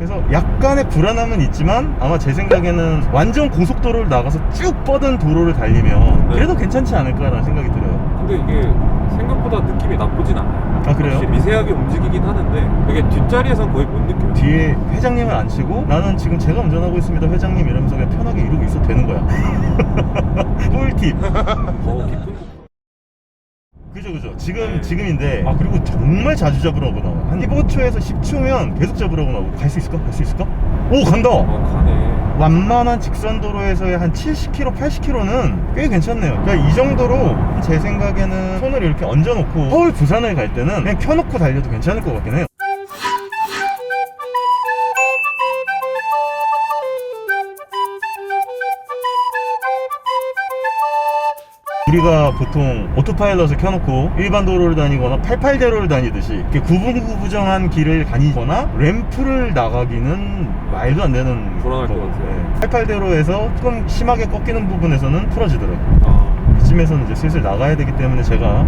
그래서 약간의 불안함은 있지만 아마 제 생각에는 완전 고속도로를 나가서 쭉 뻗은 도로를 달리면 네. 그래도 괜찮지 않을까라는 생각이 들어요. 근데 이게 생각보다 느낌이 나쁘진 않아요. 아 그래요? 미세하게 움직이긴 하는데 이게 뒷자리에선 거의 못 느껴요. 뒤에 회장님을 안 치고 나는 지금 제가 운전하고 있습니다 회장님 이러면서 그냥 편하게 이러고 있어도 되는 거야 꿀팁 더 깊은 곳. 그죠 그죠 지금 네. 지금인데 아 그리고 정말 자주 잡으라고 나와 한 15초에서 10초면 계속 잡으라고 나오고 갈수 있을까? 갈 수 있을까? 오 간다 어, 가네. 완만한 직선 도로에서의 한 70km, 80km는 꽤 괜찮네요. 그러니까 이 정도로 제 생각에는 손을 이렇게 얹어놓고 서울, 부산을 갈 때는 그냥 켜놓고 달려도 괜찮을 것 같긴 해요. 우리가 보통 오토파일럿을 켜놓고 일반 도로를 다니거나 88대로를 다니듯이 이렇게 구분구부정한 길을 다니거나 램프를 나가기는 말도 안 되는 불안할 것. 같아요. 네. 88대로에서 조금 심하게 꺾이는 부분에서는 풀어지더라고요. 아, 이쯤에서는 이제 슬슬 나가야 되기 때문에 제가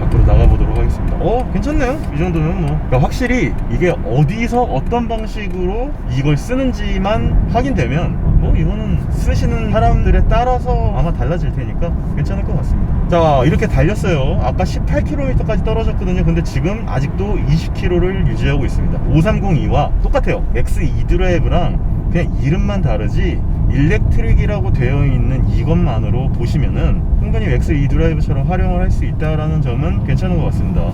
밖으로 나가보도록 하겠습니다. 어, 괜찮네요. 이 정도면 뭐. 그러니까 확실히 이게 어디서 어떤 방식으로 이걸 쓰는지만 확인되면 뭐 이거는 쓰시는 사람들에 따라서 아마 달라질 테니까 괜찮을 것 같습니다. 자, 이렇게 달렸어요. 아까 18km까지 떨어졌거든요. 근데 지금 아직도 20km를 유지하고 있습니다. 5302와 똑같아요. X2 드라이브랑 그냥 이름만 다르지 일렉트릭이라고 되어 있는 이것만으로 보시면은 충분히 엑스 E 드라이브처럼 활용을 할 수 있다라는 점은 괜찮은 것 같습니다.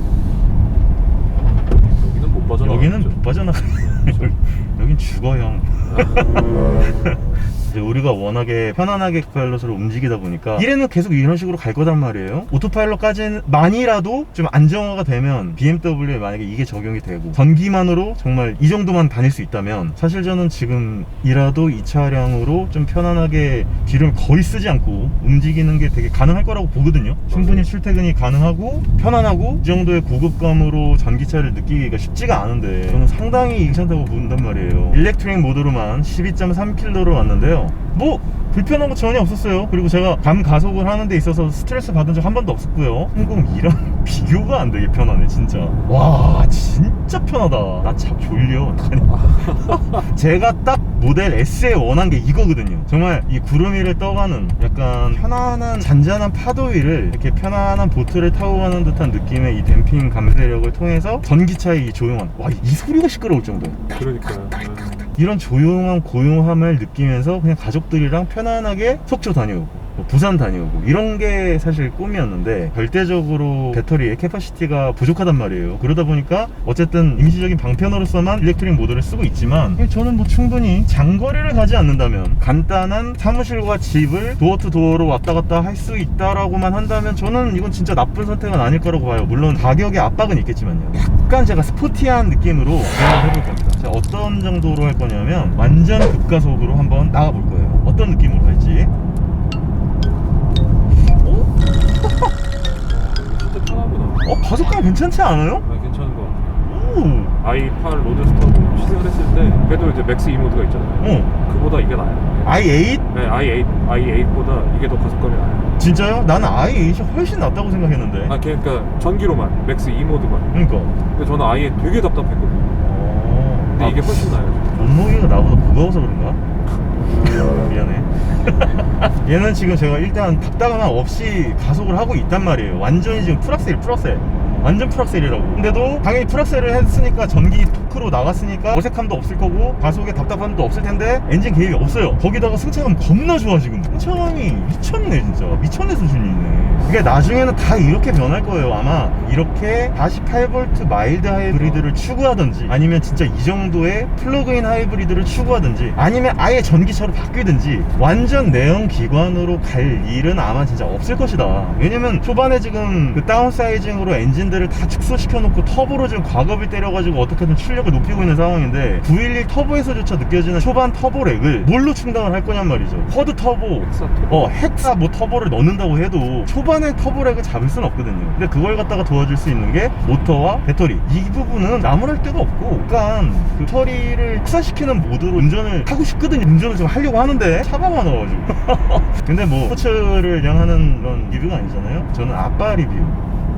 여기는 못 빠져나가. 여기는 못 빠져나가. 여긴 죽어 형. 이제 우리가 워낙에 편안하게 파일럿으로 움직이다 보니까 이래는 계속 이런 식으로 갈 거단 말이에요. 오토파일럿까지는 만이라도 좀 안정화가 되면 BMW에 만약에 이게 적용이 되고 전기만으로 정말 이 정도만 다닐 수 있다면 사실 저는 지금이라도 이 차량으로 좀 편안하게 기름을 거의 쓰지 않고 움직이는 게 되게 가능할 거라고 보거든요. 충분히 출퇴근이 가능하고 편안하고 이 정도의 고급감으로 전기차를 느끼기가 쉽지가 않은데 저는 상당히 괜찮다고 본단 말이에요. 일렉트릭 모드로만 12.3km로 왔는데요. 뭐 불편한 거 전혀 없었어요. 그리고 제가 감 가속을 하는 데 있어서 스트레스 받은 적 한 번도 없었고요. 302랑 비교가 안 되게 편하네, 진짜. 와, 진짜 편하다. 나 참 졸려. 제가 딱 모델 S에 원한 게 이거거든요. 정말 이 구름 위를 떠가는 약간 편안한 잔잔한 파도 위를 이렇게 편안한 보트를 타고 가는 듯한 느낌의 이 댐핑 감쇄력을 통해서 전기차의 이 조용한 와 이 소리가 시끄러울 정도. 그러니까. 이런 조용한 고요함을 느끼면서 그냥 가족들이랑 편안하게 속초 다녀오고 뭐 부산 다녀오고 이런 게 사실 꿈이었는데 절대적으로 배터리의 캐파시티가 부족하단 말이에요. 그러다 보니까 어쨌든 임시적인 방편으로서만 일렉트릭 모드를 쓰고 있지만 저는 뭐 충분히 장거리를 가지 않는다면 간단한 사무실과 집을 도어 투 도어로 왔다 갔다 할 수 있다라고만 한다면 저는 이건 진짜 나쁜 선택은 아닐 거라고 봐요. 물론 가격의 압박은 있겠지만요. 약간 제가 스포티한 느낌으로 진행을 해볼 겁니다 어떤 정도로 할 거냐면 완전 급가속으로 한번 나가볼 거예요 어떤 느낌으로 할지 어? 진짜 편하구나. 어 가속감 괜찮지 않아요? 아, 괜찮은 것 같아요. 오 i8 로드스터로 시승을 했을 때 그래도 이제 맥스 E 모드가 있잖아요. 어. 그보다 이게 나아요. i8? 네, i8, i8보다 이게 더 가속감이 나아요. 진짜요? 나는 i8이 훨씬 낫다고 생각했는데 아, 그러니까 전기로만 맥스 E 모드만. 그러니까 근데 저는 i8 되게 답답했거든요. 어... 근데 아, 이게 훨씬 나아요. 몸무게가 나보다 무거워서 그런가? 미안해. 얘는 지금 제가 일단 답답함 없이 가속을 하고 있단 말이에요. 완전히 지금 풀악셀, 풀악셀. 완전 풀악셀이라고. 근데도 당연히 풀악셀을 했으니까 전기 토크로 나갔으니까 어색함도 없을 거고 가속에 답답함도 없을 텐데 엔진 개입이 없어요. 거기다가 승차감 겁나 좋아 지금. 승차감이 미쳤네 진짜. 미쳤네 수준이네. 그게 나중에는 다 이렇게 변할 거예요. 아마 이렇게 48V 마일드 하이브리드를 추구하든지 아니면 진짜 이 정도의 플러그인 하이브리드를 추구하든지 아니면 아예 전기차로 바뀌든지 완전 내연 기관으로 갈 일은 아마 진짜 없을 것이다. 왜냐면 초반에 지금 그 다운사이징으로 엔진들을 다 축소시켜 놓고 터보로 지금 과급을 때려가지고 어떻게든 출력을 높이고 있는 상황인데 911 터보에서조차 느껴지는 초반 터보렉을 뭘로 충당을 할 거냔 말이죠. 쿼드 터보, 헥사 터보. 어, 헥사 뭐 터보를 넣는다고 해도 초반 에 터보렉을 잡을 수는 없거든요. 근데 그걸 갖다가 도와줄 수 있는 게 모터와 배터리. 이 부분은 나무랄 데가 없고, 약간 그 배터리를 흡사시키는 모드로 운전을 하고 싶거든요. 운전을 좀 하려고 하는데 차가 많아가지고. 근데 뭐 스포츠를 향하는 그런 리뷰가 아니잖아요. 저는 아빠 리뷰.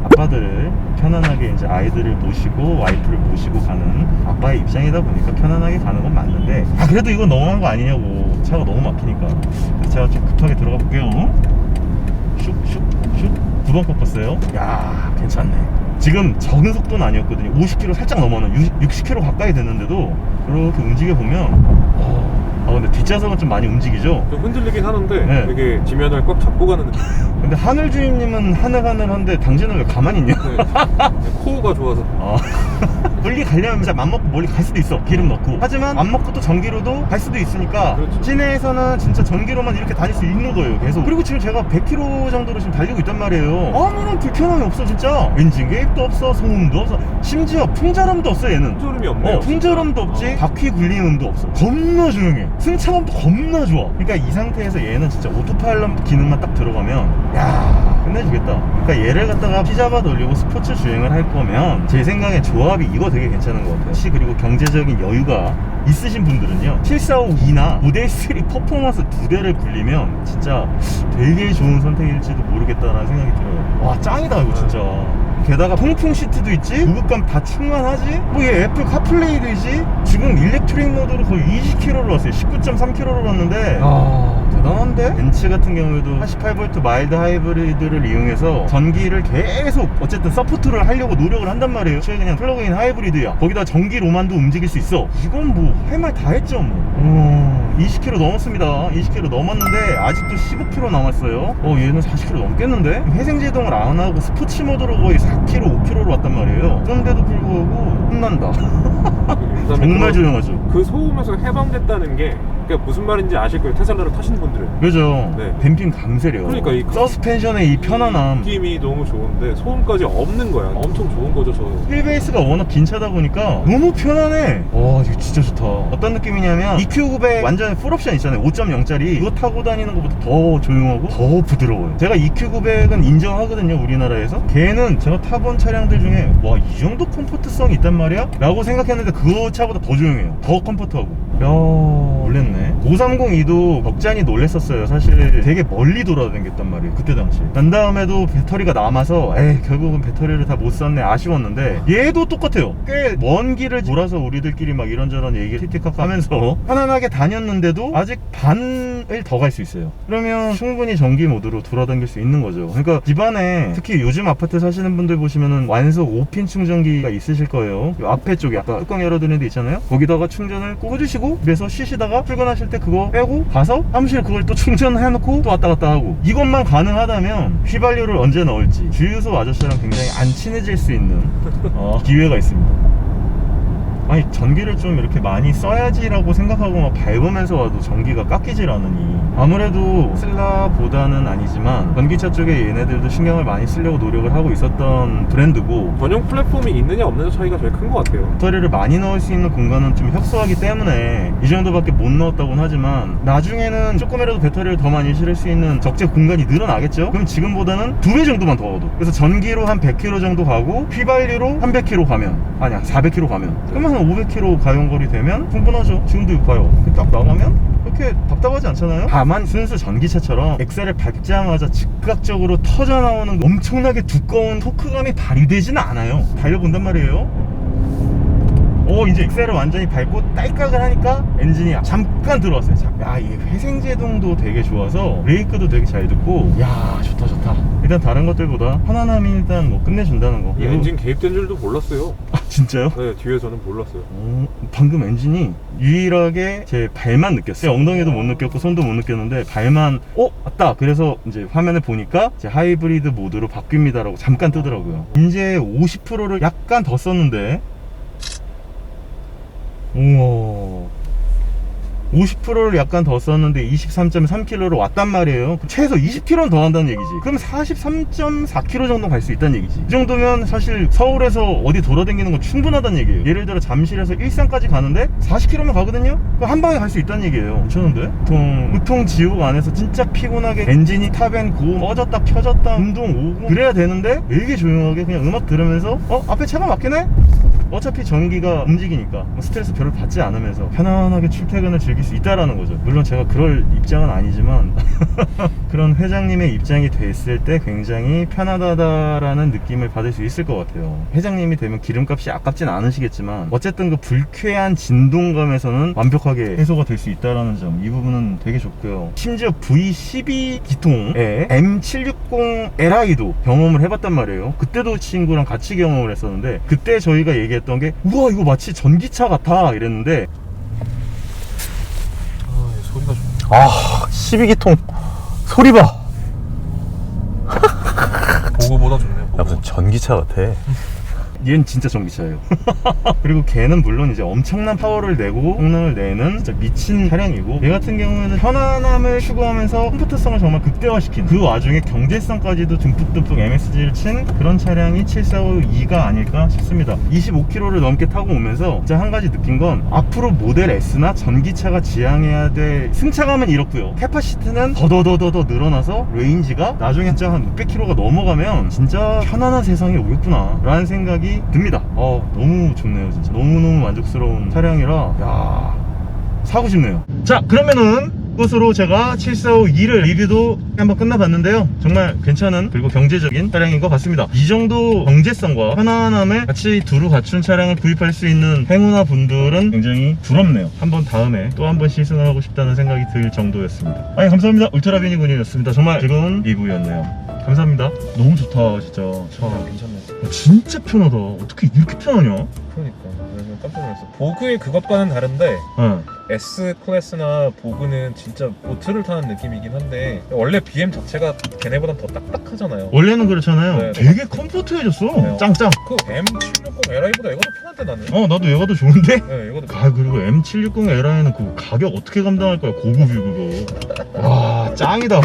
아빠들을 편안하게 이제 아이들을 모시고 와이프를 모시고 가는 아빠의 입장이다 보니까 편안하게 가는 건 맞는데 아 그래도 이건 너무한 거 아니냐고 차가 너무 막히니까 제가 좀 급하게 들어가 볼게요 슉슉슉 9번 꺾었어요 야 괜찮네 지금 적은 속도는 아니었거든요 50km 살짝 넘어는 60km 가까이 됐는데도 이렇게 움직여 보면 아 근데 뒷좌석은 좀 많이 움직이죠 좀 흔들리긴 하는데 네. 되게 지면을 꽉 잡고 가는 느낌. 근데 하늘 주임님은 하늘하늘한데 당신은 왜 가만히 있냐 네. 코어가 좋아서. 어. 멀리 가려면 진짜 맘먹고 멀리 갈 수도 있어 기름 넣고 하지만 맘먹고 또 전기로도 갈 수도 있으니까 그렇죠. 시내에서는 진짜 전기로만 이렇게 다닐 수 있는 거예요 계속 그리고 지금 제가 100km 정도로 지금 달리고 있단 말이에요 아무런 불편함이 없어 진짜 엔진 개입도 없어 소음도 없어 심지어 풍자음도 없어 얘는 풍절음이 없네요. 어, 풍절음도 없지, 어. 바퀴 굴림음도 없어. 겁나 조용해. 승차감도 겁나 좋아. 그러니까 이 상태에서 얘는 진짜 오토파일럿 기능만 딱 들어가면, 야 끝내주겠다. 그러니까 얘를 갖다가 피자바 돌리고 스포츠 주행을 할 거면, 제 생각에 조합이 이거 되게 괜찮은 것 같아요. 혹시 그리고 경제적인 여유가 있으신 분들은요, 745E나 모델 3 퍼포먼스 두 대를 굴리면, 진짜 되게 좋은 선택일지도 모르겠다라는 생각이 들어요. 와, 짱이다, 이거 진짜. 게다가 통풍 시트도 있지 무급감 다 충만하지 뭐얘 애플 카플레이도 있지 지금 일렉트릭 모드로 거의 20km를 왔어요 19.3km를 왔는데 아 대단한데? 벤츠 같은 경우에도 88V 마일드 하이브리드를 이용해서 전기를 계속 어쨌든 서포트를 하려고 노력을 한단 말이에요. 최 그냥 플러그인 하이브리드야. 거기다 전기로만도 움직일 수 있어. 이건 뭐 할 말 다 했죠 뭐. 어, 20km 넘었습니다. 20km 넘었는데 아직도 15km 남았어요. 어 얘는 40km 넘겠는데? 회생제동을 안 하고 스포츠 모드로 거의 4km 5km로 왔단 말이에요. 그런데도 불구하고 혼난다. 정말 그- 조용하죠. 그 소음에서 해방됐다는 게 그러니까 무슨 말인지 아실 거예요. 테슬라를 타시는 분들은. 그죠 네. 댐핑 감세래요 그러니까 이 서스펜션의 이 편안함 느낌이 너무 좋은데 소음까지 없는 거야. 엄청 좋은 거죠, 저. 휠베이스가 워낙 긴 차다 보니까 너무 편안해 와 이거 진짜 좋다 어떤 느낌이냐면 EQ900 완전 풀옵션 있잖아요 5.0짜리 이거 타고 다니는 것보다 더 조용하고 더 부드러워요 제가 EQ900은 인정하거든요 우리나라에서 걔는 제가 타본 차량들 중에 와 이 정도 컴포트성이 있단 말이야? 라고 생각했는데 그 차보다 더 조용해요 더 컴포트하고 야 놀랬네 530E도 덕잔이 놀랬었어요. 사실 되게 멀리 돌아다녔단 말이에요 그때 당시 난 다음에도 배터리가 남아서 에이 결국은 배터리를 다 못 샀네 아쉬웠는데 얘도 똑같아요. 꽤 먼 길을 돌아서 우리들끼리 막 이런저런 얘기 티티카카 하면서 편안하게 다녔는데도 아직 반을 더 갈 수 있어요. 그러면 충분히 전기 모드로 돌아다닐 수 있는 거죠. 그러니까 집안에 특히 요즘 아파트 사시는 분들 보시면은 완속 5핀 충전기가 있으실 거예요. 요 앞에 쪽에 아까 뚜껑 열어드리는 데 있잖아요. 거기다가 충전을 꽂으시고 집에서 쉬시다가 출근하실 때 그거 빼고 가서 사무실 그걸 또 충전해놓고 또 왔다 갔다 하고. 이것만 가능하다면 휘발유를 언제 넣을지 주유소 아저씨랑 굉장히 안 친해질 수 있는 어, 기회가 있습니다 아니 전기를 좀 이렇게 많이 써야지라고 생각하고 막 밟으면서 와도 전기가 깎이질 않으니 아무래도 슬라보다는 아니지만 전기차 쪽에 얘네들도 신경을 많이 쓰려고 노력을 하고 있었던 브랜드고 전용 플랫폼이 있느냐 없느냐 차이가 제일 큰 것 같아요. 배터리를 많이 넣을 수 있는 공간은 좀 협소하기 때문에 이 정도밖에 못 넣었다고는 하지만 나중에는 조금이라도 배터리를 더 많이 실을 수 있는 적재 공간이 늘어나겠죠? 그럼 지금보다는 두 배 정도만 더 얻어 그래서 전기로 한 100km 정도 가고 휘발유로 한 100km 가면 아니야 400km 가면 그러면 한 500km 가용거리 되면 충분하죠. 지금도 이렇게 딱 나가면 그렇게 답답하지 않잖아요? 다만 순수 전기차처럼 엑셀을 밟자마자 즉각적으로 터져 나오는 엄청나게 두꺼운 토크감이 발휘되지는 않아요. 달려본단 말이에요 오 이제 엑셀을 완전히 밟고 딸깍을 하니까 엔진이 잠깐 들어왔어요 잠- 야 이게 회생제동도 되게 좋아서 브레이크도 되게 잘 듣고 야 좋다 좋다 일단 다른 것들보다 편안함이 일단 뭐 끝내준다는 거이 이거- 엔진 개입된 줄도 몰랐어요. 아 진짜요? 네, 뒤에서는 몰랐어요. 오, 방금 엔진이 유일하게 제 발만 느꼈어요. 엉덩이도 못 느꼈고 손도 못 느꼈는데 발만 어 왔다. 그래서 이제 화면을 보니까 이제 하이브리드 모드로 바뀝니다라고 잠깐 뜨더라고요. 이제 50%를 약간 더 썼는데 우와 50%를 약간 더 썼는데 23.3km로 왔단 말이에요. 최소 20km는 더 한다는 얘기지. 그럼 43.4km 정도 갈 수 있다는 얘기지. 이 정도면 사실 서울에서 어디 돌아다니는 건 충분하다는 얘기예요. 예를 들어 잠실에서 일산까지 가는데 40km만 가거든요? 한 방에 갈 수 있다는 얘기예요. 괜찮은데? 보통, 보통 지옥 안에서 진짜 피곤하게 엔진이 탑앤 고음 꺼졌다 켜졌다 운동 오고 그래야 되는데 되게 조용하게 그냥 음악 들으면서 어? 앞에 차가 막히네? 어차피 전기가 움직이니까 뭐 스트레스 별로 받지 않으면서 편안하게 출퇴근을 즐길 수 있다라는 거죠. 물론 제가 그럴 입장은 아니지만 그런 회장님의 입장이 됐을 때 굉장히 편하다라는 느낌을 받을 수 있을 것 같아요. 회장님이 되면 기름값이 아깝진 않으시겠지만 어쨌든 그 불쾌한 진동감에서는 완벽하게 해소가 될 수 있다라는 점 이 부분은 되게 좋고요. 심지어 V12 기통에 M760Li도 경험을 해봤단 말이에요. 그때도 친구랑 같이 경험을 했었는데 그때 저희가 얘기 했던 게 우와 이거 마치 전기차 같아 이랬는데 아, 이 소리가 좀. 아 12기통 소리 봐. 보고보다 좋네요. 보고. 야 무슨 전기차 같아 얘는 진짜 전기차예요. 그리고 걔는 물론 이제 엄청난 파워를 내고 성능을 내는 진짜 미친 차량이고 얘 같은 경우에는 편안함을 추구하면서 컴포트성을 정말 극대화시킨 그 와중에 경제성까지도 듬뿍듬뿍 MSG를 친 그런 차량이 7452가 아닐까 싶습니다. 25km를 넘게 타고 오면서 진짜 한 가지 느낀 건 앞으로 모델 S나 전기차가 지향해야 될 승차감은 이렇고요. 캐파시티는 더더더더더 늘어나서 레인지가 나중에 진짜 한 600km가 넘어가면 진짜 편안한 세상이 오겠구나 라는 생각이 듭니다. 어, 너무 좋네요, 진짜. 너무너무 만족스러운 차량이라, 야 사고 싶네요. 자, 그러면은 끝으로 제가 7452를 리뷰도 한번 끝나봤는데요. 정말 괜찮은 그리고 경제적인 차량인 것 같습니다. 이 정도 경제성과 편안함을 같이 두루 갖춘 차량을 구입할 수 있는 행운아 분들은 굉장히 부럽네요. 한번 다음에 또 한 번 시승을 하고 싶다는 생각이 들 정도였습니다. 아니, 감사합니다. 울트라비니 군이었습니다. 정말 즐거운 리뷰였네요. 감사합니다. 너무 좋다, 진짜. 아, 괜찮네. 아, 진짜 편하다. 어떻게 이렇게 편하냐? 그러니까. 깜짝 놀랐어. 보그의 그것과는 다른데, 어. S 클래스나 보그는 진짜 보트를 타는 느낌이긴 한데 원래 BM 자체가 걔네보단 더 딱딱하잖아요. 원래는 그렇잖아요. 네, 되게 컴포트해졌어. 네. 짱짱. 그 M760 LI보다 이거 더 편한데 나는. 어, 나도 얘가 더 좋은데? 네, 이거 더. 아, 그리고 M760 Li는 그 가격 어떻게 감당할 거야? 고급이 그거. 와, 짱이다.